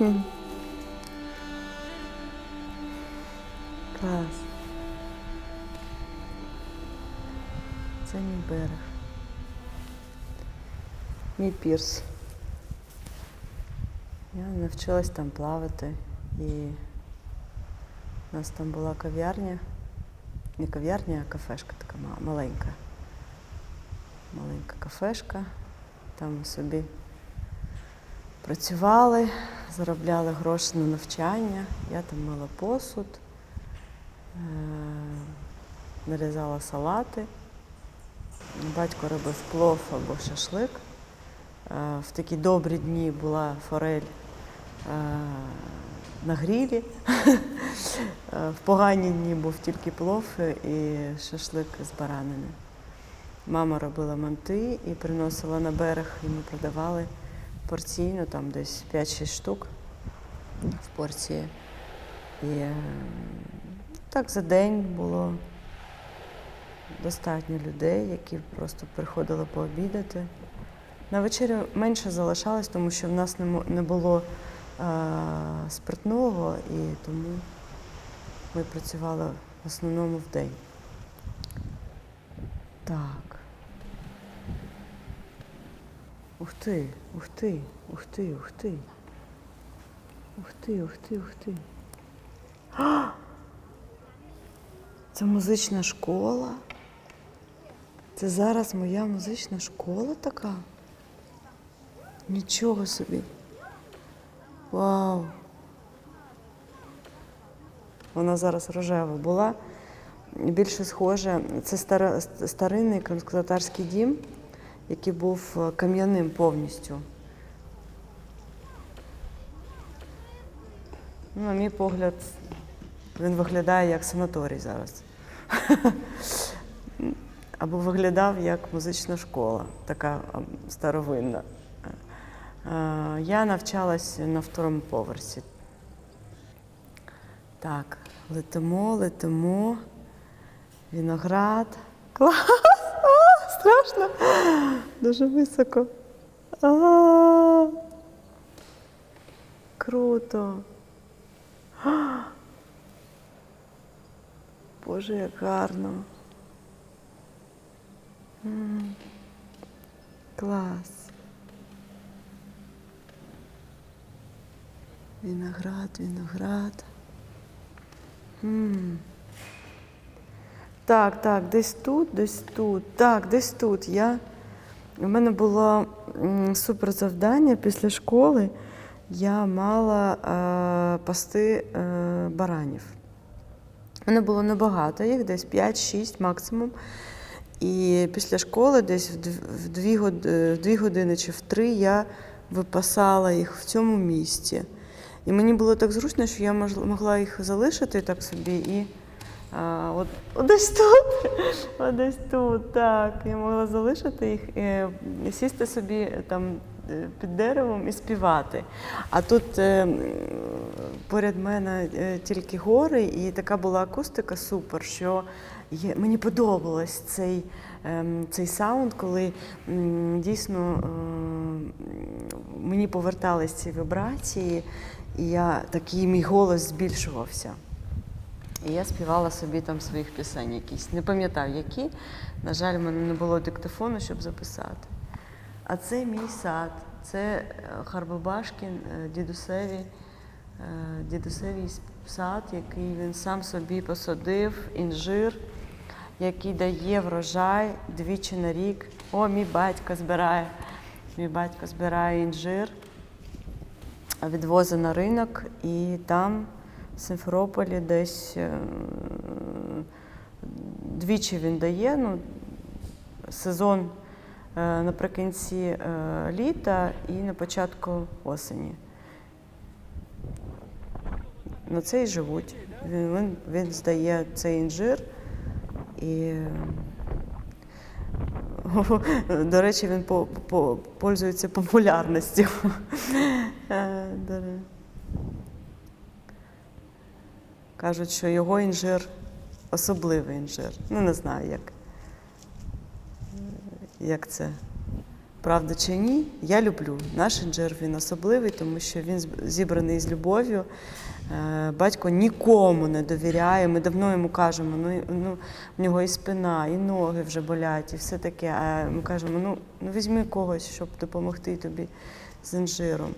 Клас. Це мій берег. Мій пірс. Я навчилась там плавати і у нас там була кав'ярня. Не кав'ярня, а кафешка така маленька. Маленька кафешка. Там собі працювали, заробляли гроші на навчання. Я там мила посуд, е, нарізала салати. Батько робив плов або шашлик. Е, В такі добрі дні була форель е, на грілі. В погані дні був тільки плов і шашлик з баранини. Мама робила манти і приносила на берег, і ми продавали порційно, там десь 5-6 штук в порції. І е, так за день було достатньо людей, які просто приходили пообідати. На вечерю менше залишалось, тому що в нас не було е, спиртного, і тому ми працювали в основному в день. Так. Ух ти, ух ти, ух ти, ух ти. Ух ти, ух ти, ух ти. А! Це музична школа. Це зараз моя музична школа така. Нічого собі. Вау. Вона зараз рожева була. Більше схоже, це старинний кримськотатарський дім, який був е, кам'яним повністю. Ну, на мій погляд, він виглядає як санаторій зараз. Або виглядав як музична школа, така старовинна. Е, Я навчалась на второму поверсі. Так, летимо, летимо. Виноград. Клас! Страшно! Дуже високо. А, круто. Боже, як гарно. Клас. Виноград, виноград. М. Так, так, десь тут, десь тут. Так, десь тут. Я... У мене було супер завдання після школи. Я мала е, пасти е, баранів. У мене було небагато їх, десь 5-6 максимум. І після школи, десь в дв- в дві, год- е, в дві години чи в три я випасала їх в цьому місці. І мені було так зручно, що я могла їх залишити так собі і а, от, от десь тут, от тут, так. Я могла залишити їх і сісти собі е, там е, під деревом і співати. А тут е, поряд мене е, тільки гори, і така була акустика супер, що є, мені подобалось цей, ем, цей саунд, коли м, дійсно ем, мені повертались ці вібрації, і я такий мій голос збільшувався. І я співала собі там своїх пісень якісь. Не пам'ятаю, які. На жаль, в мене не було диктофону, щоб записати. А це мій сад. Це е, Харбабашкін, е, дідусеві, е, дідусевій сад, який він сам собі посадив, інжир, який дає врожай двічі на рік. О, мій батько збирає. Мій батько збирає інжир, відвозить на ринок і там Симферополі десь е, двічі він дає. Ну, сезон е, наприкінці е, літа і на початку осені. На це і живуть. Він, він, він здає цей інжир і. До речі, він по, по, пользується популярністю. Е, до ре- Кажуть, що його інжир особливий інжир. Ну, не знаю, як, як це Правда чи ні, я люблю. Наш інжир він особливий, тому що він зібраний з любов'ю. Е, Батько нікому не довіряє. Ми давно йому кажемо, ну, ну в нього і спина, і ноги вже болять, і все таке. А ми кажемо, ну, ну візьми когось, щоб допомогти тобі з інжиром.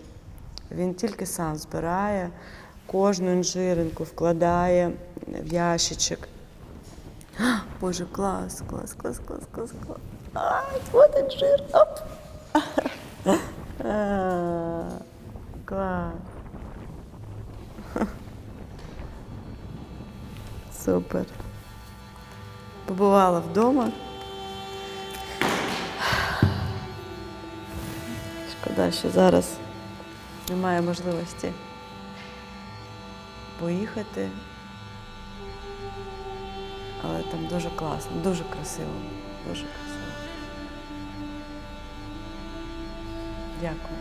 Він тільки сам збирає, кожну інжиринку вкладає в ящичок. Боже, клас, клас, клас, клас, клас, клас. Ай, от інжир. Оп. А, Клас. Супер. Побувала вдома. Шкода, що зараз немає можливості поїхати. Але там дуже класно, дуже красиво. Дуже красиво. Дякую.